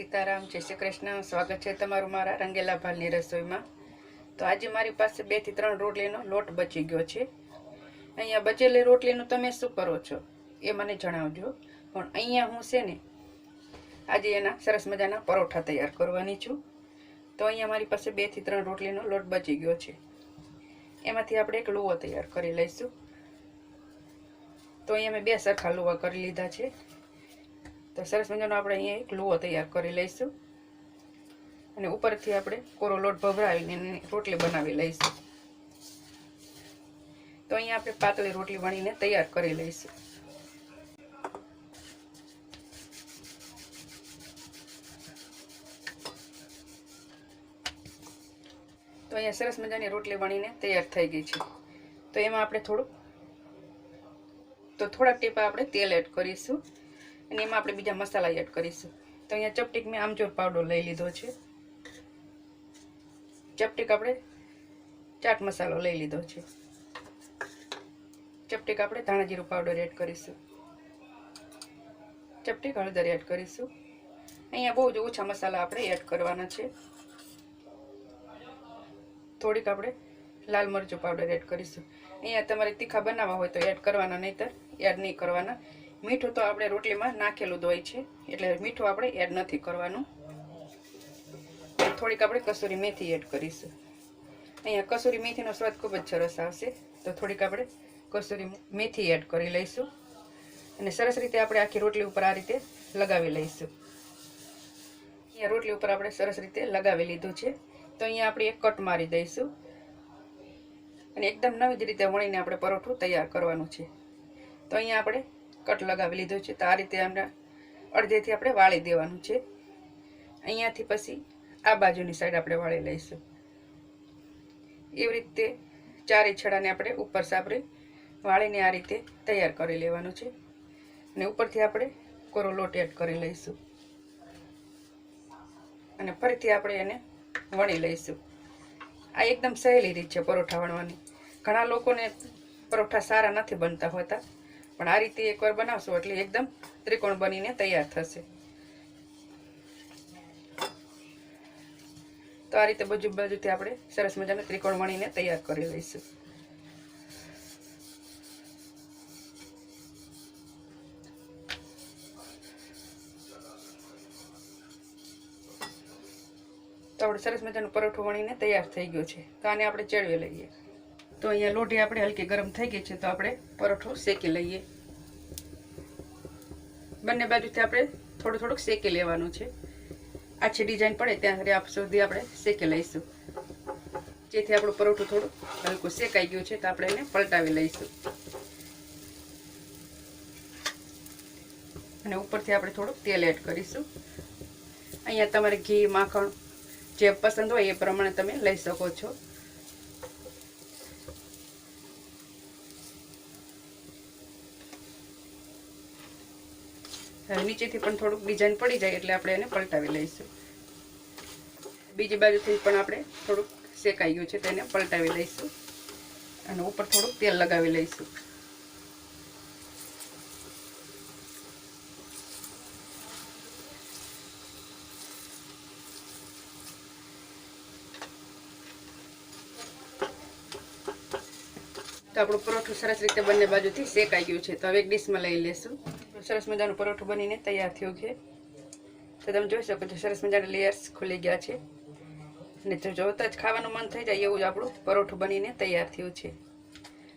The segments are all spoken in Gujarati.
સીતારામ, જય શ્રી કૃષ્ણ. સ્વાગત છે તમારું મારા રંગેલા ભાલની રસોઈમાં. તો આજે મારી પાસે બેથી ત્રણ રોટલીનો લોટ બચી ગયો છે. અહીંયા બચેલી રોટલીનું તમે શું કરો છો એ મને જણાવજો. પણ અહીંયા હું છે ને આજે એના સરસ મજાના પરોઠા તૈયાર કરવાની છું. તો અહીંયા મારી પાસે બેથી ત્રણ રોટલીનો લોટ બચી ગયો છે. એમાંથી આપણે એક લુવો તૈયાર કરી લઈશું. તો અહીંયા મેં બે સરખા લુવા કરી લીધા છે. તો સરસ મજાનો આપણે અહીંયા એક લોહો તૈયાર કરી લઈશું. અને ઉપરથી આપણે કોરો લોટ ભભરાવીને એની રોટલી બનાવી લઈશું. તો અહીંયા આપણે પાતળી રોટલી વણીને તૈયાર કરી લઈશું. તો અહીંયા સરસ મજાની રોટલી વણીને તૈયાર થઈ ગઈ છે. તો એમાં આપણે થોડુંક, તો થોડાક ટીપા આપણે તેલ એડ કરીશું. અને એમાં આપણે બીજા મસાલા એડ કરીશું. તો અહીંયા ચપટીક મેં આમચૂર પાવડર લઈ લીધો છે. ચપટીક આપણે ચાટ મસાલો લઈ લીધો છે. ચપટીક આપણે ધાણા જીરું પાવડર એડ કરીશું. ચપટીક હળદર એડ કરીશું. અહીંયા બહુ જ ઓછા મસાલા આપણે એડ કરવાના છે. થોડીક આપણે લાલ મરચું પાવડર એડ કરીશું. અહીંયા તમારે તીખા બનાવવા હોય તો એડ કરવાના, નહીંતર એડ નહીં કરવાના. મીઠું તો આપણે રોટલીમાં નાખેલું જ હોય છે. એટલે મીઠું આપણે એડ નથી કરવાનું. થોડીક આપણે કસૂરી મેથી એડ કરીશું. અહીંયા કસૂરી મેથીનો સ્વાદ ખૂબ જ સરસ આવશે. તો થોડીક આપણે કસૂરી મેથી એડ કરી લઈશું. અને સરસ રીતે આપણે આખી રોટલી ઉપર આ રીતે લગાવી લઈશું. અહીંયા રોટલી ઉપર આપણે સરસ રીતે લગાવી લીધું છે. તો અહીંયા આપણે એક કટ મારી દઈશું. અને એકદમ નવી જ રીતે વણીને આપણે પરોઠું તૈયાર કરવાનું છે. તો અહીંયા આપણે કટ લગાવી લીધું છે તો આ રીતે આપણે અડધેથી આપણે વાળી દેવાનું છે. અહીંયાથી પછી આ બાજુની સાઈડ આપણે વાળી લઈશું. એવી રીતે ચારે છડાને આપણે ઉપર સાપરે વાળીને આ રીતે તૈયાર કરી લેવાનું છે. અને ઉપરથી આપણે કોરો લોટ એડ કરી લઈશું. અને ફરીથી આપણે એને વણી લઈશું. આ એકદમ સહેલી રીત છે પરોઠા વણવાની. ઘણા લોકોને પરોઠા સારા નથી બનતા હોતા. પણ આ રીતે એકવાર બનાવશો એટલે એકદમ ત્રિકોણ બનીને તૈયાર થશે. તો આ રીતે બાજુ બાજુથી આપણે સરસ મજાને ત્રિકોણ વણીને તૈયાર કરી લઈશું. તો આપણે સરસ મજાનું પરોઠું વણીને તૈયાર થઈ ગયું છે. તો આને આપણે ચડવી લઈએ. તો અહીંયા લોટી આપણે હલકી ગરમ થઈ ગઈ છે, તો આપણે પરોઠું શેકી લઈએ. બંને બાજુથી આપણે થોડું થોડુંક શેકી લેવાનું છે. આછી ડિઝાઇન પડે, ત્યાં આપ સુધી આપણે શેકી લઈશું. જેથી આપણું પરોઠું થોડું હલકું શેકાઈ ગયું છે, તો આપણે એને પલટાવી લઈશું. અને ઉપરથી આપણે થોડુંક તેલ એડ કરીશું. અહીંયા તમારે ઘી, માખણ જે પસંદ હોય એ પ્રમાણે તમે લઈ શકો છો. હવે નીચેથી પણ થોડુંક ડિઝાઇન પડી જાય એટલે આપણે એને પલટાવી લઈશું. બીજી બાજુથી પણ આપણે થોડુંક શેકાઈ ગયું છે તેને પલટાવી લઈશું અને ઉપર થોડુંક તેલ લગાવી લઈશું. તો આપણું પરોઠું સરસ રીતે બંને બાજુથી શેકાઈ ગયું છે. તો હવે એક ડીશમાં લઈ લેશું સરસ મજાનું પરોઠું બનીને તૈયાર થયું છે. તો તમે જોઈ શકો છો, સરસ મજાના લેયર્સ ખુલી ગયા છે. અને જો જોતા જ ખાવાનું મન થઈ જાય એવું જ આપણું પરોઠું બનીને તૈયાર થયું છે.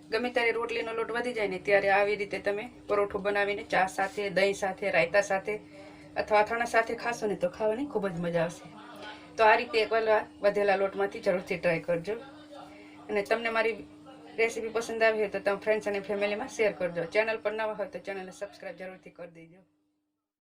ગમે ત્યારે રોટલીનો લોટ વધી જાય ને ત્યારે આવી રીતે તમે પરોઠું બનાવીને ચા સાથે, દહીં સાથે, રાયતા સાથે અથવા અથાણા સાથે ખાશો ને તો ખાવાની ખૂબ જ મજા આવશે. તો આ રીતે એકવાર વધેલા લોટમાંથી જરૂરથી ટ્રાય કરજો. અને તમને મારી રેસીપી પસંદ આવી હોય તો તમે ફ્રેન્ડ્સ અને ફેમિલીમાં શેર કરજો. ચેનલ પર નવા હોય તો ચેનલને સબસ્ક્રાઈબ જરૂરથી કરી દેજો.